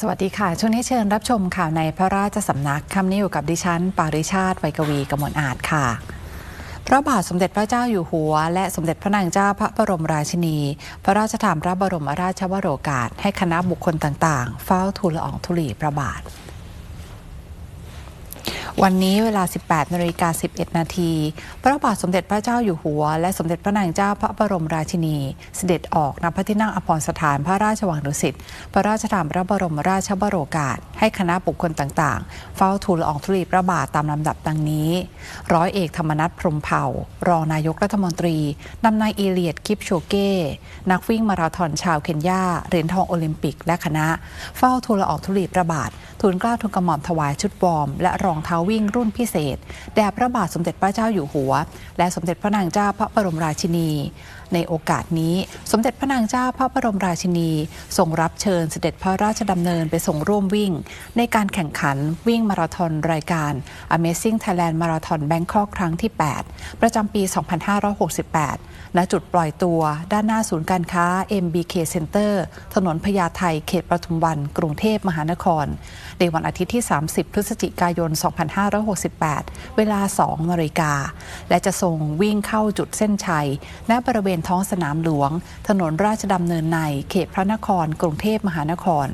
สวัสดีค่ะ ช่วงนี้เชิญรับชมข่าวในพระราชสำนักคำนี้อยู่กับดิฉัน ปาริชาติไวยกวีกมลอาจค่ะ พระบาทสมเด็จพระเจ้าอยู่หัว และสมเด็จพระนางเจ้าพระบรมราชินี พระราชทานพระบรมราชวโรกาส ให้คณะบุคคลต่างๆ เฝ้าทูลละอองธุลีพระบาท วันนี้เวลา 18นาฬิกา11 นาที พระบาทสมเด็จพระเจ้าอยู่หัว และสมเด็จพระนางเจ้าพระบรมราชินี เสด็จออกณพระที่นั่งอภรสถานพระราชวังดุสิต พระราชทานพระบรมราชวโรกาส ให้คณะบุคคลต่างๆ เฝ้าทูลละอองธุลีพระบาทตามลำดับดังนี้ ร้อยเอกธรรมนัฐพรมเผ่า รองนายกรัฐมนตรีนำนายเอเลียดกิปโชเก้ นักวิ่งมาราธอนชาวเคนยาเหรียญทองโอลิมปิกและคณะ เฝ้าทูลละอองธุลีพระบาททูลกล้าทูลกระหม่อมถวายชุดวอร์มและรองเท้าวิ่งรุ่นพิเศษ แด่พระบาทสมเด็จพระเจ้าอยู่หัว และสมเด็จพระนางเจ้าพระบรมราชินี ในโอกาสนี้สมเด็จพระนางเจ้าพระบรมราชินีทรงรับเชิญเสด็จพระราชดำเนินไปส่งร่วมวิ่ง ในการแข่งขันวิ่งมาราธอนรายการ Amazing Thailand Marathon Bangkok ครั้งที่ 8 ประจำปี 2568 ณจุดปล่อยตัวด้านหน้าศูนย์การค้า MBK Center ถนนพญาไทเขตปทุมวัน กรุงเทพมหานคร ในวันอาทิตย์ที่ 30 พฤศจิกายน 2568 เวลา 2นาฬิกา และจะส่งวิ่งเข้าจุดเส้นชัย ณ บริเวณท้องสนามหลวง ถนนราชดำเนินใน เขตพระนคร กรุงเทพมหานคร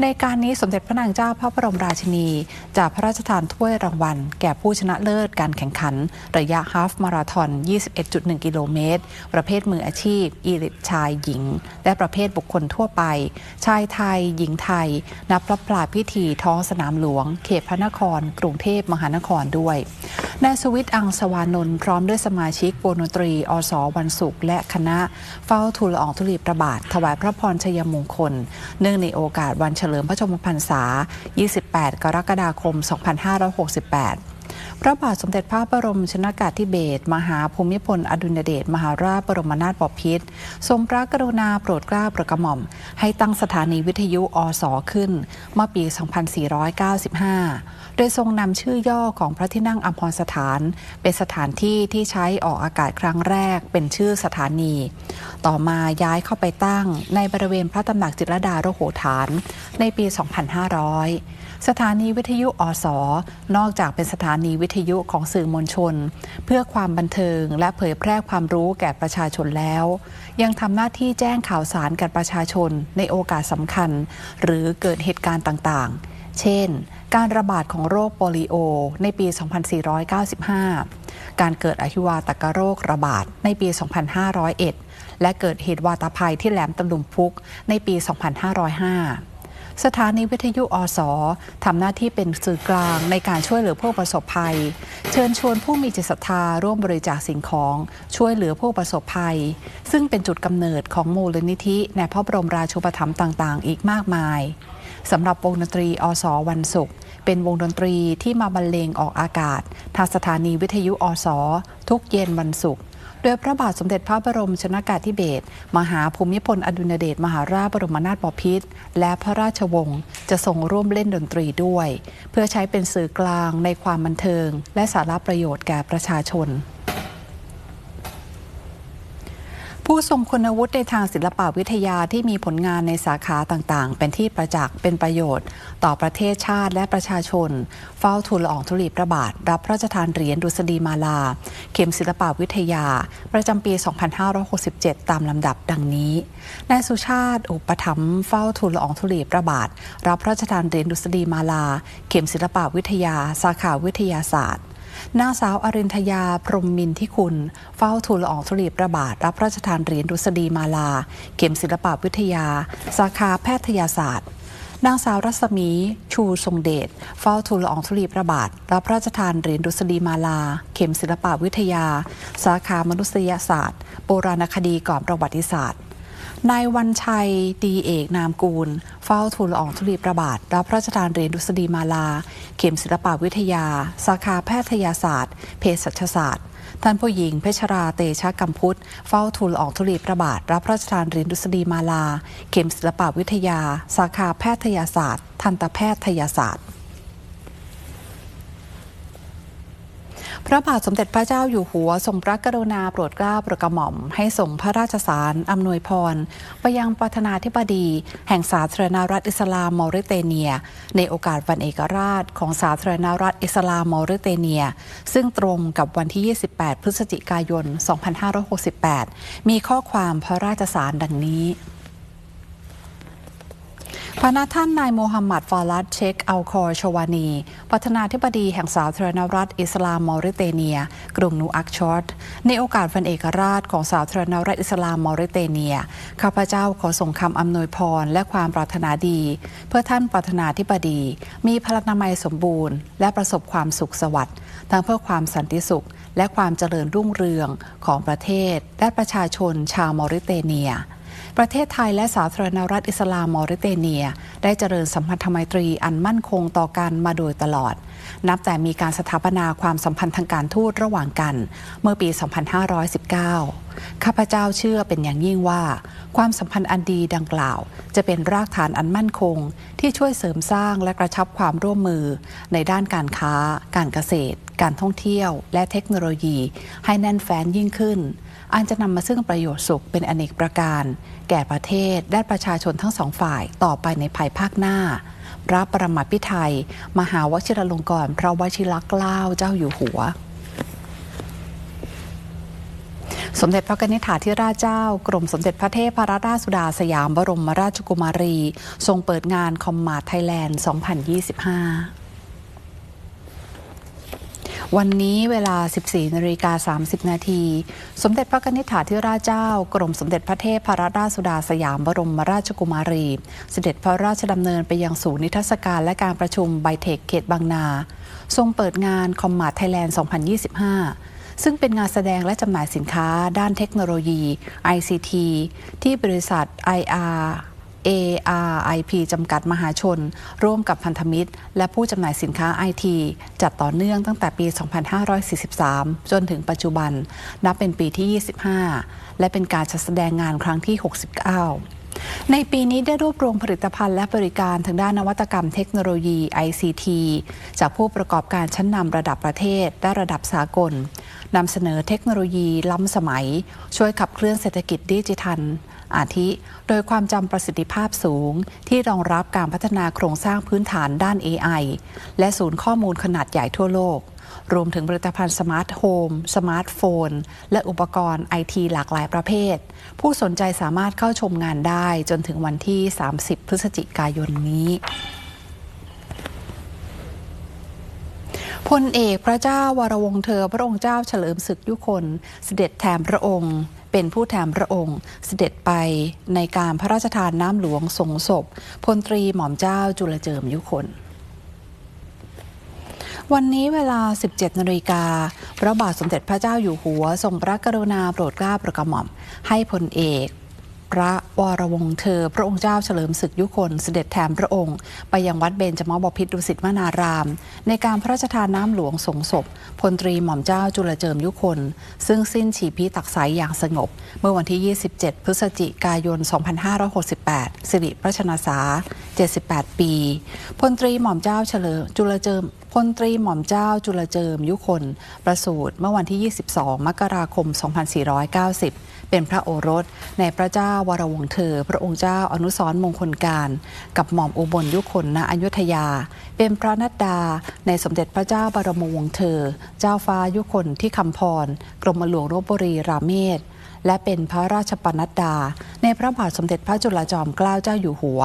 ในการนี้สมเด็จพระนางเจ้าพระบรมราชินีจะพระราชทานถ้วยรางวัล แก่ผู้ชนะเลิศการแข่งขัน ระยะฮาฟมาราธอน 21.1 กิโลเมตรประเภทมืออาชีพ อีลิตชายหญิง และประเภทบุคคลทั่วไป ชายไทย หญิงไทย นับพระพลาพิธีท้องสนามหลวง เขตพระนคร กรุงเทพมหานครด้วยนายสวิตอังสวานนท์พร้อมด้วยสมาชิกวงดนตรี อสวันศุกร์และคณะเฝ้าทูลอองธุลีพระบาท ถวายพระพรชัยมงคล เนื่องในโอกาสวันเฉลิมพระชนมพรรษา 28 กรกฎาคม 2568 พระบาทสมเด็จพระบรมชนากาธิเบศรมหาภูมิพลอดุลยเดชมหาราชบรมนาถบพิตรทรงพระกรุณาโปรดเกล้าโปรดกระหม่อม ให้ตั้งสถานีวิทยุอสขึ้น เมื่อปี 2495 โดยทรงนำชื่อย่อของพระที่นั่งอัมพรสถาน เป็นสถานที่ที่ใช้ออกอากาศครั้งแรกเป็นชื่อสถานี ต่อมาย้ายเข้าไปตั้งในบริเวณพระตำหนักจิตรดาโรโหฐาน ในปี 2500 สถานีวิทยุอสนอกจากเป็นสถานีวิทยุของสื่อมวลชน เพื่อความบันเทิงและเผยแพร่ความรู้แก่ประชาชนแล้ว ยังทำหน้าที่แจ้งข่าวสารแก่ประชาชนในโอกาสสำคัญ หรือเกิดเหตุการณ์ต่างๆ เช่น การระบาดของโรคโปลิโอ ในปี 2495 การเกิดอหิวาตกโรคระบาดในปี 2501 และเกิดเหตุวาตภัยที่แหลมตะลุมพุกในปี 2505 สถานีวิทยุอสทำหน้าที่เป็นสื่อกลางในการช่วยเหลือผู้ประสบภัย เชิญชวนผู้มีจิตศรัทธาร่วมบริจาคสิ่งของช่วยเหลือผู้ประสบภัย ซึ่งเป็นจุดกำเนิดของมูลนิธิในพระบรมราชูปถัมภ์ต่าง ๆ อีกมากมายสำหรับวงดนตรีอสวันศุกร์เป็นวงดนตรีที่มาบรรเลงออกอากาศทางสถานีวิทยุอสทุกเย็นวันศุกร์ โดยพระบาทสมเด็จพระบรมชนากาธิเบศรมหาภูมิพลอดุลยเดชมหาราชบรมนาถบพิตรและพระราชวงศ์จะทรงร่วมเล่นดนตรีด้วย เพื่อใช้เป็นสื่อกลางในความบันเทิง และสาระประโยชน์แก่ประชาชน ผู้ทรงคุณวุฒิในทางศิลปวิทยาที่มีผลงานในสาขาต่างๆ เป็นที่ประจักษ์เป็นประโยชน์ ต่อประเทศชาติและประชาชน เฝ้าทูลละอองธุลีพระบาท รับพระราชทานเหรียญดุษฎีมาลา เข็มศิลปวิทยา ประจำปี 2567 ตามลำดับดังนี้นายสุชาติ อุปถัมภ์เฝ้าทูลละอองธุลีพระบาท รับพระราชทานเหรียญดุษฎีมาลา เข็มศิลปวิทยา สาขาวิทยาศาสตร์ นางสาวอรินทยาพรมมินทิคุณ เฝ้าทูลละอองธุลีพระบาท รับพระราชทานเหรียญดุษฎีมาลา เข็มศิลปวิทยา สาขาแพทยศาสตร์นางสาวรัศมี ชูทรงเดชเฝ้าทูลละอองธุลีพระบาท รับพระราชทานเหรียญดุษฎีมาลา เข็มศิลปวิทยา สาขามนุษยศาสตร์ โบราณคดีก่อนประวัติศาสตร์ นายวันชัยดีเอกนามกูล เฝ้าทูลละอองธุลีพระบาท รับพระราชทานเหรียญดุษฎีมาลา เข็มศิลปวิทยา สาขาแพทยศาสตร์ เภสัชศาสตร์ ท่านผู้หญิงเพชราเตชะกัมพุทธ เฝ้าทูลอองธุลีพระบาท รับพระราชทานเหรียญดุษฎีมาลา เข็มศิลปวิทยา สาขาแพทยศาสตร์ ทันตแพทยศาสตร์ พระบาทสมเด็จพระเจ้าอยู่หัวทรงพระกรุณาโปรดเกล้าโปรดกระหม่อม ให้ส่งพระราชสารอำนวยพร ไปยังประธานาธิบดี แห่งสาธารณรัฐอิสลามมอริเตเนีย ในโอกาสวันเอกราชของสาธารณรัฐอิสลามมอริเตเนีย ซึ่งตรงกับวันที่ 28 พฤศจิกายน 2568 มีข้อความพระราชสารดังนี้ พระนาท่านนายโมฮัมหมัดฟาลัดเชคอัลคอร์ชวานี ประธานาธิบดีแห่งสาธารณรัฐอิสลามมอริเตเนีย กรุงนูอักชอตในโอกาสวันเอกราชของสาธารณรัฐอิสลามมอริเตเนีย ข้าพเจ้าขอส่งคำอำนวยพรและความปรารถนาดี เพื่อท่านประธานาธิบดี มีพลานามัยสมบูรณ์ และประสบความสุขสวัสดิ์ทั้งเพื่อความสันติสุข และความเจริญรุ่งเรืองของประเทศและประชาชนชาวมอริเตเนีย ประเทศไทยและสาธารณรัฐอิสลามมอริเตเนีย ได้เจริญสัมพันธไมตรีอันมั่นคงต่อกันมาโดยตลอด นับแต่มีการสถาปนาความสัมพันธ์ทางการทูตระหว่างกัน เมื่อปี 2519 ข้าพเจ้าเชื่อเป็นอย่างยิ่งว่า ความสัมพันธ์อันดีดังกล่าว จะเป็นรากฐานอันมั่นคง ที่ช่วยเสริมสร้างและกระชับความร่วมมือ ในด้านการค้า การเกษตร การท่องเที่ยว และเทคโนโลยี ให้แน่นแฟ้นยิ่งขึ้น อันจะนำมาซึ่งประโยชน์สุขเป็นอเนกประการ แก่ประเทศและประชาชนทั้งสองฝ่ายต่อไปในภายภาคหน้า พระประมาพิไทย มหาวชิรลงกรณ์พระวชิรเกล้าเจ้าอยู่หัวสมเด็จพระนิธิถาธิราชเจ้ากรมสมเด็จพระเทพรราชสุดาสยามบรมราชกุมารี ทรงเปิดงานคอมมาไทยแลนด์ 2025 วันนี้เวลา 14นาฬิกา30 นาที สมเด็จพระนิธิถาธิราชเจ้า กรมสมเด็จพระเทพพรราชสุดาสยามบรมราชกุมารี เสด็จพระราชดำเนินไปยังศูนย์นิทรรศการและการประชุมไบเทคเขตบางนา ทรงเปิดงานคอมมาไทยแลนด์ 2025 ซึ่งเป็นงานแสดงและจำหน่ายสินค้าด้านเทคโนโลยี ICT ที่บริษัท IR ARIP จำกัดมหาชน ร่วมกับพันธมิตร และผู้จำหน่ายสินค้าไอทีจัดต่อเนื่องตั้งแต่ปี 2543 จนถึงปัจจุบัน นับเป็นปีที่ 25 และเป็นการจัดแสดงงานครั้งที่ 69ในปีนี้ได้รวบรวมผลิตภัณฑ์และบริการทางด้านนวัตกรรมเทคโนโลยี ICT จากผู้ประกอบการชั้นนำระดับประเทศ และระดับสากลนำเสนอเทคโนโลยีล้ำสมัย ช่วยขับเคลื่อนเศรษฐกิจดิจิทัล อาทิ โดยความจำประสิทธิภาพสูง ที่รองรับการพัฒนาโครงสร้างพื้นฐานด้าน AI และศูนย์ข้อมูลขนาดใหญ่ทั่วโลก รวมถึงผลิตภัณฑ์สมาร์ทโฮมสมาร์ทโฟน และอุปกรณ์ไอทีหลากหลายประเภท ผู้สนใจสามารถเข้าชมงานได้จนถึงวันที่ 30 พฤศจิกายนนี้พลเอกพระเจ้าวรวงเธอพระองค์เจ้าเฉลิมศึกยุคนเสด็จแทนพระองค์ เป็นผู้แทนพระองค์เสด็จไปในการพระราชทานน้ำหลวงสงศพพลตรีหม่อมเจ้าจุลเจิมยุคนวันนี้เวลา 17 นาฬิกา พระบาทสมเด็จพระเจ้าอยู่หัว ทรงพระกรุณาโปรดเกล้าโปรดกระหม่อม ให้พลเอก พระวรวงเธอ พระองค์เจ้าเฉลิมศึกยุคนเสด็จแทนพระองค์ ไปยังวัดเบญจมบพิตรดุสิตวนาราม ในการพระราชทานน้ำหลวงสงศพพลตรีหม่อมเจ้าจุลเจิมยุคน ซึ่งสิ้นฉีพีตักสายอย่างสงบ เมื่อวันที่ 27 พฤศจิกายน 2568 สิริพระชนษา78 ปีพลตรีหม่อมเจ้าเฉลิมจุลเจิมพลตรีหม่อมเจ้าจุลเจิมยุคน ประสูติเมื่อวันที่ 22 มกราคม 2490 เป็นพระโอรส ในพระเจ้าวรวงเธอ พระองค์เจ้าอนุสรมงคลการ กับหม่อมอุบลยุคนณอยุธยา เป็นพระนัดดา ในสมเด็จพระเจ้าบรมวงศ์เธอ เจ้าฟ้ายุคนที่คำพร กรมหลวงรบบุรีราเมศและเป็นพระราชปนัดดา ในพระบาทสมเด็จพระจุลจอมเกล้าเจ้าอยู่หัว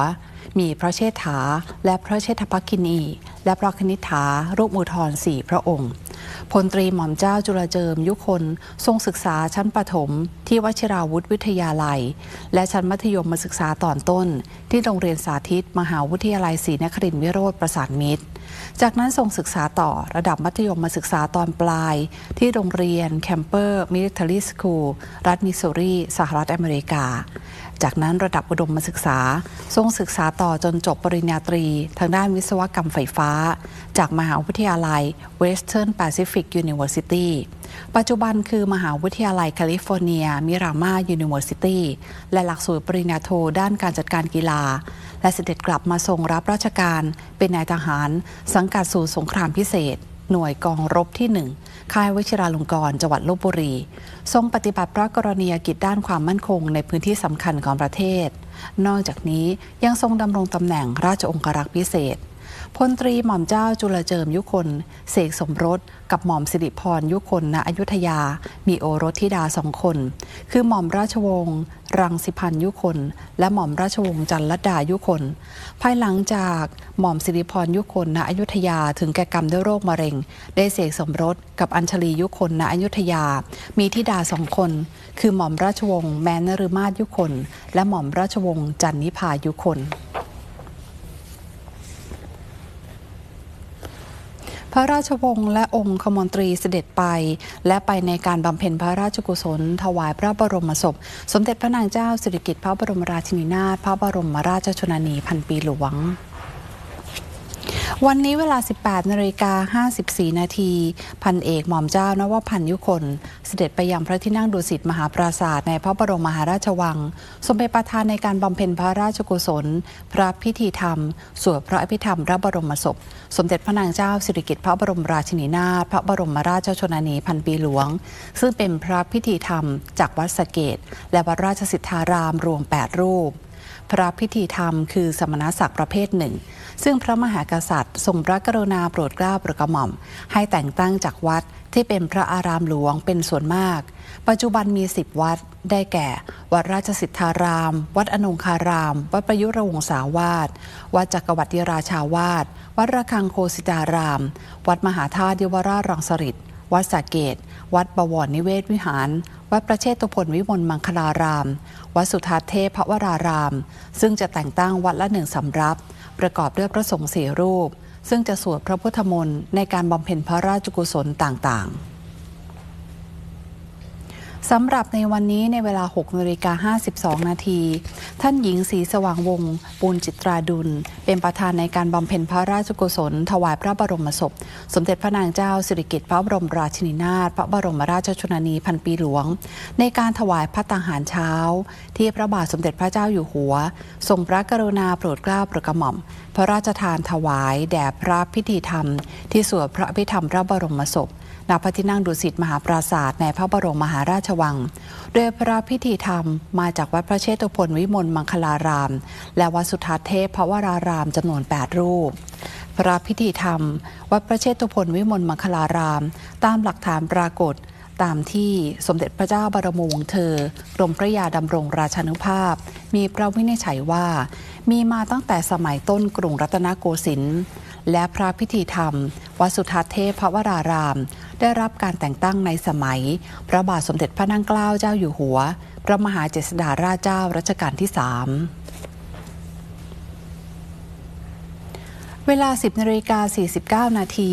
มีพระเชษฐา และพระเชษฐภักินี และพระคณิษฐารูปมูทรสี่พระองค์ พลตรีหม่อมเจ้าจุลเจิมยุคนทรงศึกษาชั้นประถม ที่วชิราวุธวิทยาลัย และชั้นมัธยมมาศึกษาตอนต้น ที่โรงเรียนสาธิต มหาวิทยาลัยศรีนครินทร์วิโรธประสานมิตร จากนั้นทรงศึกษาต่อระดับมัธยมมาศึกษาตอนปลาย ที่โรงเรียนแคมเปอร์มิลิเตอรี่สคูลรัฐมิสซูรีสหรัฐอเมริกา จากนั้นระดับอุดมาศึกษา ทรงศึกษาต่อจนจบปริญญาตรี ทางด้านวิศวกรรมไฟฟ้า จากมหาวิทยาลัย Western Pacific University ปัจจุบันคือมหาวิทยาลัยแคลิฟอร์เนีย มิรามายูนิเวอร์ซิตี้ และหลักสูตรปริญญาโทด้านการจัดการกีฬา และเสด็จกลับมาทรงรับราชการ เป็นนายทหาร สังกัดสู่สงครามพิเศษ หน่วยกองรบที่หนึ่งค่ายวชิราลงกรณ์จังหวัดลบบุรี ทรงปฏิบัติพระกรณียกิจด้านความมั่นคงในพื้นที่สำคัญของประเทศ นอกจากนี้ยังทรงดำรงตำแหน่งราชองครักษ์พิเศษ พลตรีหม่อมเจ้าจุลเจิมยุคน เสกสมรส กับหม่อมสิริพรยุคนณอยุธยา มีโอรสธิดาสองคน คือหม่อมราชวงศ์รังสิพันยุคน และหม่อมราชวงศ์จันลดายุคน ภายหลังจากหม่อมสิริพรยุคนณอยุธยาถึงแก่กรรมด้วยโรคมะเร็ง ได้เสกสมรสกับอัญชลียุคนณอยุธยา มีธิดาสองคน คือหม่อมราชวงศ์แมนนฤมาศยุคน และหม่อมราชวงศ์จันนิพายุคน พระราชวงศ์และองค์คมนตรีเสด็จไป และไปในการบำเพ็ญพระราชกุศล ถวายพระบรมศพ สมเด็จพระนางเจ้าสิริกิติ์พระบรมราชินีนาถพระบรมราชชนนีพันปีหลวง วันนี้เวลา 18นาฬิกา54 นาที พันเอกหม่อมเจ้านวพันยุคน เสด็จไปยังพระที่นั่งดุสิตมหาปราสาทในพระบรมมหาราชวังทรงเป็นประธานในการบำเพ็ญพระราชกุศล พระพิธีธรรม สวดพระอภิธรรมพระบรมศพ สมเด็จพระนางเจ้าสิริกิติ์พระบรมราชินีนาถพระบรมราชชนนีพันปีหลวง ซึ่งเป็นพระพิธีธรรม จากวัดสเกต และวัดราชสิทธารามรวม 8 รูป พระพิธีธรรมคือสมณศักดิ์ประเภทหนึ่ง ซึ่งพระมหากษัตริย์ทรงพระกรุณาโปรดเกล้าโปรดกระหม่อม ให้แต่งตั้งจากวัดที่เป็นพระอารามหลวงเป็นส่วนมาก ปัจจุบันมี 10 วัดได้แก่ วัดราชสิทธาราม วัดอนงคาราม วัดประยุรวงศาวาสวัดจักรวรรดิราชาวาสวัดระฆังโคสิตาราม วัดมหาธาตุเยวราชรังสฤษวัดสาเกต วัดบวรนิเวศวิหาร วัดประเชตุพลวิมลมังคลาราม วัดสุทัศเทพวราราม ซึ่งจะแต่งตั้งวัดละหนึ่งสำรับ ประกอบด้วยพระสงฆ์สี่รูป ซึ่งจะสวดพระพุทธมนต์ในการบำเพ็ญพระราชกุศลต่างๆ สำหรับในวันนี้ในเวลา6นาฬิกา52 นาที ท่านหญิงศรีสว่างวงศ์ปูนจิตราดุล เป็นประธานในการบำเพ็ญพระราชกุศล ถวายพระบรมศพ สมเด็จพระนางเจ้าสิริกิติ์พระบรมราชินีนาถพระบรมราชชนนีพันปีหลวง ในการถวายพระตาหารเช้า ที่พระบาทสมเด็จพระเจ้าอยู่หัว ทรงพระกรุณาโปรดเกล้าโปรดกระหม่อม พระราชทานถวายแด่พระพิธีธรรม ที่สวดพระอภิธรรมพระบรมศพ ณพระที่นั่งดุสิตมหาปราศาสตร์ในพระบรมมหาราชวัง โดยพระพิธีธรรมมาจากวัดพระเชตุพนวิมลมังคลาราม และวัดสุทัศเทพพระวรารามจำนวน 8 รูป พระพิธีธรรม วัดพระเชตุพนวิมลมังคลาราม ตามหลักฐานปรากฏตามที่สมเด็จพระเจ้าบรมวงศ์เธอกรมพระยาดำรงราชานุภาพ มีพระวินิจฉัยว่า มีมาตั้งแต่สมัยต้นกรุงรัตนโกสินทร์และพระพิธีธรรมวัดสุทัศเทพพระวราราม ได้รับการแต่งตั้งในสมัย พระบาทสมเด็จพระนั่งเกล้าเจ้าอยู่หัว พระมหาเจษฎาราชเจ้ารัชกาลที่สามเวลา 10นาฬิกา49 นาที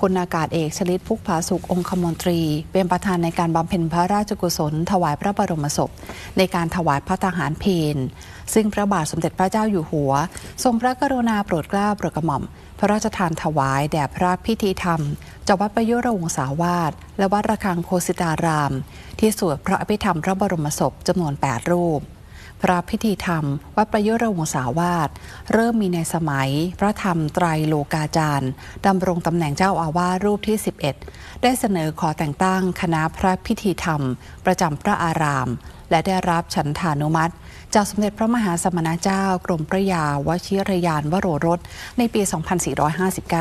พลอากาศเอกชลิตพุกผาสุกองคมนตรี เป็นประธานในการบำเพ็ญพระราชกุศล ถวายพระบรมศพ ในการถวายพระทหารเพนซึ่งพระบาทสมเด็จพระเจ้าอยู่หัว ทรงพระกรุณาโปรดเกล้าโปรดกระหม่อม ระราชทานถวายแด่พระพิธีธรรมจากวัดประยุรวงศาวาสและวัดระฆังโคสิตาราม ที่สวดพระอภิธรรมพระบรมศพจำนวน 8 รูป พระพิธีธรรม วัดประยุรวงศาวาสเริ่มมีในสมัย พระธรรมไตรโลกาจารย์ดำรงตำแหน่งเจ้าอาวาสรูปที่ 11 ได้เสนอขอแต่งตั้งคณะพระพิธีธรรม ประจำพระอาราม และได้รับฉันทานุมัติ จากสมเด็จพระมหาสมณเจ้ากรมพระยาวชิรยานวโรรส ในปี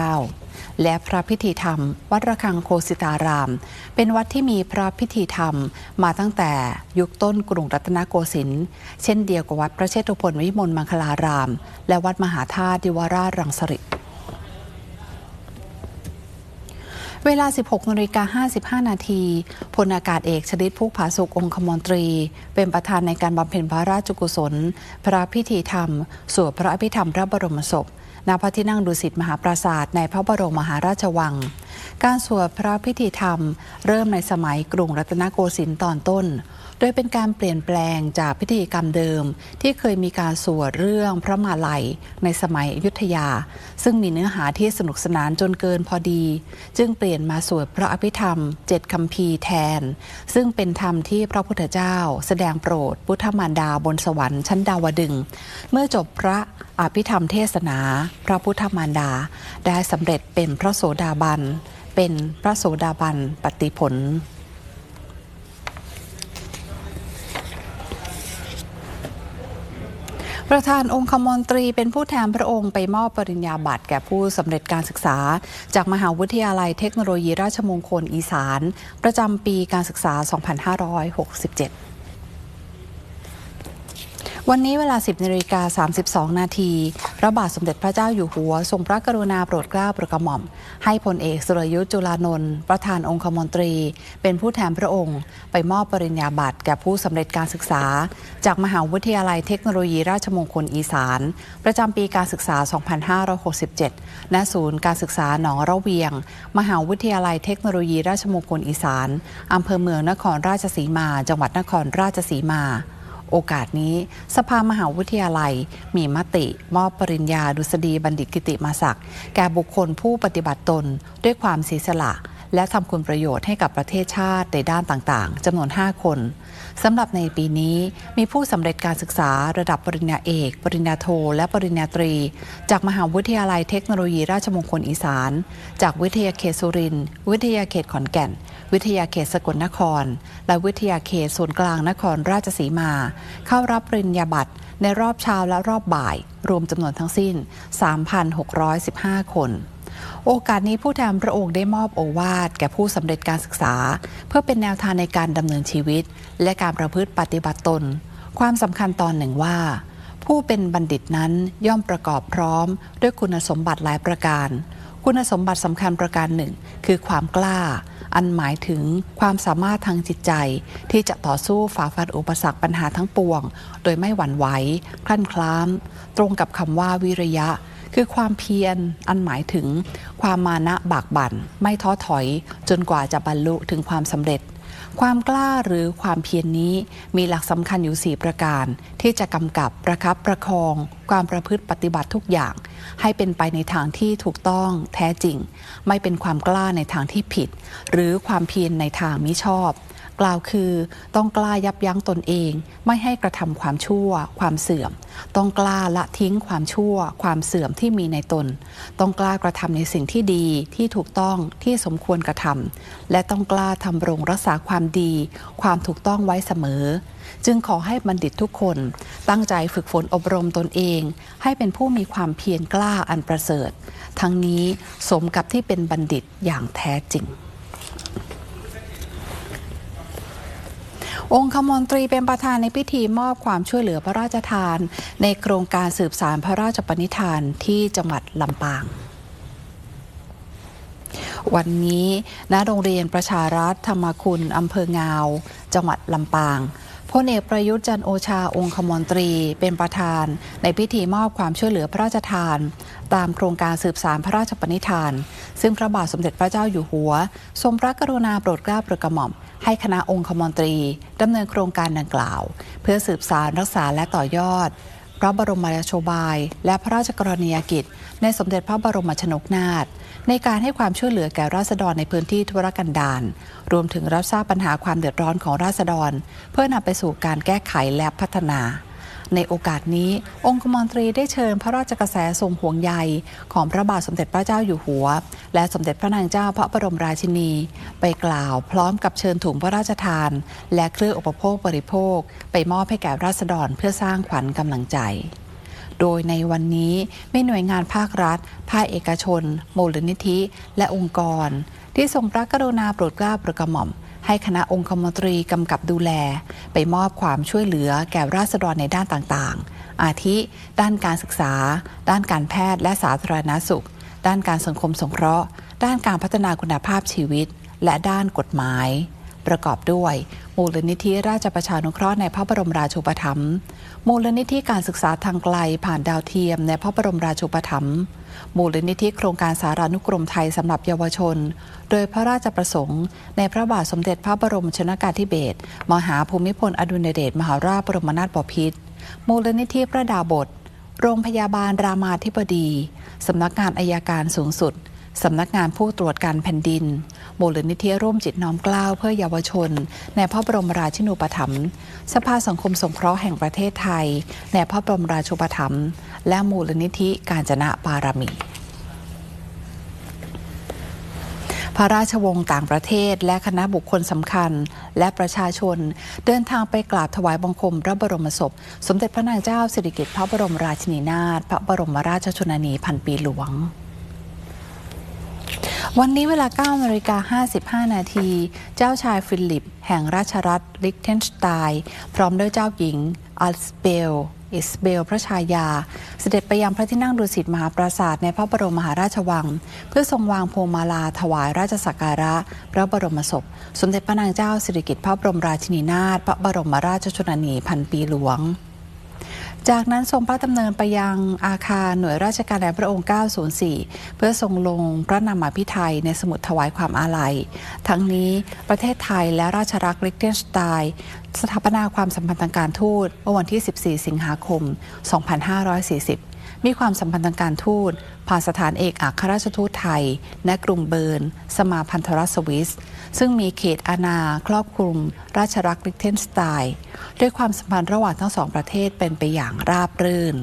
2459 และพระพิธีธรรม วัดระฆังโคสิตาราม เป็นวัดที่มีพระพิธีธรรมมาตั้งแต่ยุคต้นกรุงรัตนโกสินทร์เช่นเดียวกับวัดพระเชตุพนวิมลมังคลาราม และวัดมหาธาตุดิวราชรังสฤษ เวลา 16นาฬิกา55 นาที พลอากาศเอกชลิตพุกผาสุกองคมนตรี เป็นประธานในการบำเพ็ญพระราชกุศล พระพิธีธรรม สวดพระอภิธรรมพระบรมศพณพระที่นั่งดุสิตมหาปราสาทในพระบรมมหาราชวัง การสวดพระพิธีธรรม เริ่มในสมัยกรุงรัตนโกสินทร์ตอนต้น โดยเป็นการเปลี่ยนแปลงจากพิธีกรรมเดิม ที่เคยมีการสวดเรื่องพระมาลัยในสมัยอยุธยา ซึ่งมีเนื้อหาที่สนุกสนานจนเกินพอดี จึงเปลี่ยนมาสวดพระอภิธรรมเจ็ดคำพีแทน ซึ่งเป็นธรรมที่พระพุทธเจ้า แสดงโปรดพุทธมารดาบนสวรรค์ชั้นดาวดึง เมื่อจบพระอภิธรรมเทศนา พระพุทธมารดา ได้สำเร็จเป็นพระโสดาบัน เป็นพระโสดาบันปฏิผล ประธานองคมนตรีเป็นผู้แทนพระองค์ไปมอบปริญญาบัตรแก่ผู้สำเร็จการศึกษา จากมหาวิทยาลัยเทคโนโลยีราชมงคลอีสาน ประจำปีการศึกษา 2567 วันนี้เวลา 10นาฬิกา32 นาที พระบาทสมเด็จพระเจ้าอยู่หัว ทรงพระกรุณาโปรดเกล้าโปรดกระหม่อม ให้พลเอกสุรยุทธ์จุลานนท์ประธานองคมนตรี เป็นผู้แทนพระองค์ ไปมอบปริญญาบัตรแก่ผู้สำเร็จการศึกษา จากมหาวิทยาลัยเทคโนโลยีราชมงคลอีสาน ประจำปีการศึกษา 2567 ณ ศูนย์การศึกษาหนองระเวียง มหาวิทยาลัยเทคโนโลยีราชมงคลอีสานอำเภอเมืองนครราชสีมา จังหวัดนครราชสีมา โอกาสนี้ สภามหาวิทยาลัย มีมติ มอบปริญญาดุษฎีบัณฑิตกิติมาศักดิ์แก่บุคคลผู้ปฏิบัติตนด้วยความเสียสละ และทำคุณประโยชน์ให้กับประเทศชาติในด้านต่างๆจำนวน 5 คนสำหรับในปีนี้มีผู้สำเร็จการศึกษาระดับปริญญาเอก ปริญญาโท และปริญญาตรี จากมหาวิทยาลัยเทคโนโลยีราชมงคลอีสาน จากวิทยาเขตสุรินทร์วิทยาเขตขอนแก่น วิทยาเขตสกลนคร และวิทยาเขตศูนย์กลางนครราชสีมา เข้ารับปริญญาบัตรในรอบเช้าและรอบบ่าย รวมจำนวนทั้งสิ้น 3,615 คน โอกาสนี้ผู้แทนพระองค์ได้มอบโอวาทแก่ผู้สำเร็จการศึกษา เพื่อเป็นแนวทางในการดำเนินชีวิต และการประพฤติปฏิบัติตน ความสำคัญตอนหนึ่งว่า ผู้เป็นบัณฑิตนั้นย่อมประกอบพร้อม ด้วยคุณสมบัติหลายประการ คุณสมบัติสำคัญประการหนึ่ง คือความกล้า อันหมายถึงความสามารถทางจิตใจ ที่จะต่อสู้ฝ่าฟันอุปสรรคปัญหาทั้งปวง โดยไม่หวั่นไหวคลั่นคล้าม ตรงกับคำว่าวิริยะ คือความเพียรอันหมายถึง ความมานะบากบั่น ไม่ท้อถอย จนกว่าจะบรรลุถึงความสำเร็จ ความกล้าหรือความเพียรนนี้มีหลักสำคัญอยู่ 4 ประการ ที่จะกำกับประคับประคอง ความประพฤติปฏิบัติทุกอย่าง ให้เป็นไปในทางที่ถูกต้องแท้จริง ไม่เป็นความกล้าในทางที่ผิด หรือความเพียรในทางมิชอบ กล่าวคือต้องกล้ายับยั้งตนเอง ไม่ให้กระทำความชั่ว ความเสื่อม ต้องกล้าละทิ้งความชั่ว ความเสื่อมที่มีในตน ต้องกล้ากระทำในสิ่งที่ดีที่ถูกต้องที่สมควรกระทำและต้องกล้าทำรงรักษาความดี ความถูกต้องไว้เสมอ จึงขอให้บัณฑิตทุกคน ตั้งใจฝึกฝนอบรมตนเอง ให้เป็นผู้มีความเพียรกล้าอันประเสริฐ ทั้งนี้สมกับที่เป็นบัณฑิตอย่างแท้จริง องคมนตรีเป็นประธานในพิธีมอบความช่วยเหลือพระราชทาน ในโครงการสืบสารพระราชปณิธานที่จังหวัดลำปางวันนี้ณโรงเรียนประชารัฐธรรมคุณอำเภองาว จังหวัดลำปางพลเอกประยุทธ์จันโอชาองคมนตรีเป็นประธาน ในพิธีมอบความช่วยเหลือพระราชทาน ตามโครงการสืบสารพระราชปณิธาน ซึ่งพระบาทสมเด็จพระเจ้าอยู่หัว ทรงพระกรุณาโปรดเกล้าโปรดกระหม่อม ให้คณะองคมนตรีดำเนินโครงการดังกล่าว เพื่อสืบสารรักษาและต่อยอด พระบรมราโชบาย และพระราชกรณียกิจ ในสมเด็จพระบรมชนกนาถในการให้ความช่วยเหลือแก่ราษฎรในพื้นที่ทุรกันดารรวมถึงรับทราบปัญหาความเดือดร้อนของราษฎร เพื่อนำไปสู่การแก้ไขและพัฒนา ในโอกาสนี้ องคมนตรีได้เชิญพระราชกระแสทรงห่วงใยของพระบาทสมเด็จพระเจ้าอยู่หัว และสมเด็จพระนางเจ้าพระบรมราชินี ไปกล่าวพร้อมกับเชิญถุงพระราชทาน และเครื่องอุปโภคบริโภค ไปมอบให้แก่ราษฎรเพื่อสร้างขวัญกำลังใจโดยในวันนี้มีหน่วยงานภาครัฐ ภาคเอกชน มูลนิธิ และองค์กร ที่ทรงพระกรุณาโปรดเกล้าโปรดกระหม่อม ให้คณะองคมนตรีกำกับดูแล ไปมอบความช่วยเหลือแก่ราษฎรในด้านต่างๆ อาทิ ด้านการศึกษา ด้านการแพทย์และสาธารณสุข ด้านการสังคมสงเคราะห์ ด้านการพัฒนาคุณภาพชีวิต และด้านกฎหมาย ประกอบด้วย มูลนิธิราชประชานุเคราะห์ในพระบรมราชูปถัมภ์มูลนิธิการศึกษาทางไกลผ่านดาวเทียมในพระบรมราชูปถัมภ์มูลนิธิโครงการสารานุกรมไทยสำหรับเยาวชน โดยพระราชประสงค์ ในพระบาทสมเด็จพระบรมชนกาธิเบศรมหาภูมิพลอดุลยเดชมหาราชบรมนาถบพิตรมูลนิธิพระดาบท โรงพยาบาลรามาธิบดี สำนักงานอายการสูงสุด สำนักงานผู้ตรวจการแผ่นดิน มูลนิธิร่วมจิตน้อมกล้าวเพื่อเยาวชน ในพระบรมราชินูปถัมภ์ สภาสังคมสงเคราะห์แห่งประเทศไทย ในพระบรมราชูปถัมภ์ และมูลนิธิการจนะบารมีพระราชวงศ์ต่างประเทศ และคณะบุคคลสำคัญ และประชาชน เดินทางไปกราบถวายบังคมพระบรมศพ สมเด็จพระนางเจ้าสิริกิติ์พระบรมราชินีนาถพระบรมราชชนนีพันปีหลวง วันนี้เวลา9นาฬิกา55 นาที เจ้าชายฟิลิป แห่งราชรัฐลิกเทนสไตน์พร้อมด้วยเจ้าหญิงอัลสเบลอิสเบล พระชายา เสด็จไปยังพระที่นั่งดุสิตมหาปราสาทในพระบรมมหาราชวัง เพื่อทรงวางพวงมาลาถวายราชสักการะ พระบรมศพ สมเด็จพระนางเจ้าสิริกิติ์พระบรมราชินีนาถพระบรมราชชนนีพันปีหลวง จากนั้นทรงพระดำเนินไปยังอาคารหน่วยราชการแด่พระองค์ 904 เพื่อทรงลงพระนามพิไทยในสมุดถวายความอาลัย ทั้งนี้ประเทศไทยและราชรักลิกเทนสไตน์สถาปนาความสัมพันธ์ทางการทูตเมื่อวันที่ 14 สิงหาคม 2540 มีความสัมพันธ์ทางการทูตผ่านสถานเอกอัครราชทูตไทย ณกรุงเบิร์น สมาพันธรัฐสวิส ซึ่งมีเขตอาณาครอบคลุม ราชรักลิกเทนสไตน์ด้วยความสัมพันธ์ระหว่างทั้งสองประเทศเป็นไปอย่างราบรื่น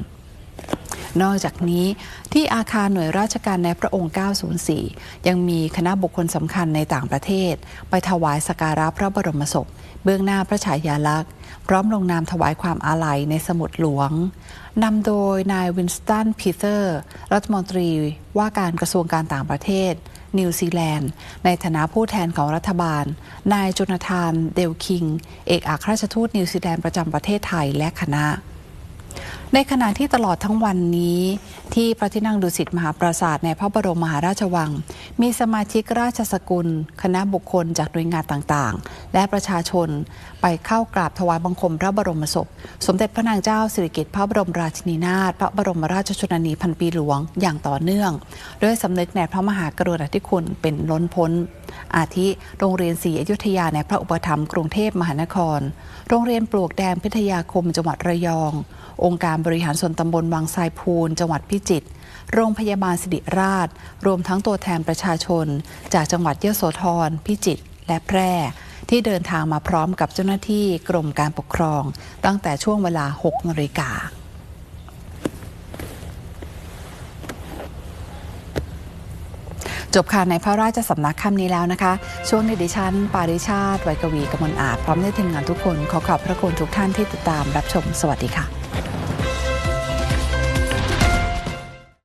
นอกจากนี้ที่อาคารหน่วยราชการในพระองค์ 904 ยังมีคณะบุคคลสำคัญในต่างประเทศ ไปถวายสการะพระบรมศพ เบื้องหน้าพระฉายาลักษณ์ พร้อมลงนามถวายความอาลัยในสมุดหลวงนำโดยนายวินสตันพีเตอร์ รัฐมนตรีว่าการกระทรวงการต่างประเทศ นิวซีแลนด์ ในฐานะผู้แทนของรัฐบาล นายโจนาธาน เดลคิง เอกอัครราชทูตนิวซีแลนด์ประจำประเทศไทยและคณะ ในขณะที่ตลอดทั้งวันนี้ ที่พระที่นั่งดุสิตมหาปราสาทในพระบรมมหาราชวัง มีสมาชิกราชสกุล คณะบุคคลจากหน่วยงานต่างๆ และประชาชนไปเข้ากราบถวายบังคมพระบรมศพ สมเด็จพระนางเจ้าสิริกิติ์พระบรมราชินีนาถพระบรมราชชนนีพันปีหลวงอย่างต่อเนื่อง ด้วยสำนึกในพระมหากรุณาธิคุณเป็นล้นพ้น อาทิ โรงเรียนศรีอยุธยาในพระอุปถัมภ์กรุงเทพมหานคร โรงเรียนปลวกแดงพิทยาคมจังหวัดระยอง องค์การบริหารส่วนตำบลวังทรายพูน จังหวัดพิจิตรโรงพยาบาลสิริราช รวมทั้งตัวแทนประชาชน จากจังหวัดเยโสธรพิจิตรและแพร่ที่เดินทางมาพร้อมกับเจ้าหน้าที่กรมการปกครอง ตั้งแต่ช่วงเวลา 6นาฬิกา จบค่ะในพระราชสำนักคำนี้แล้วนะคะ ช่วงนี้ดิฉัน ปาริชาติไวกวีกมลอาจพร้อมด้วยทีมงานทุกคน ขอขอบพระคุณทุกท่านที่ติดตามรับชมสวัสดีค่ะ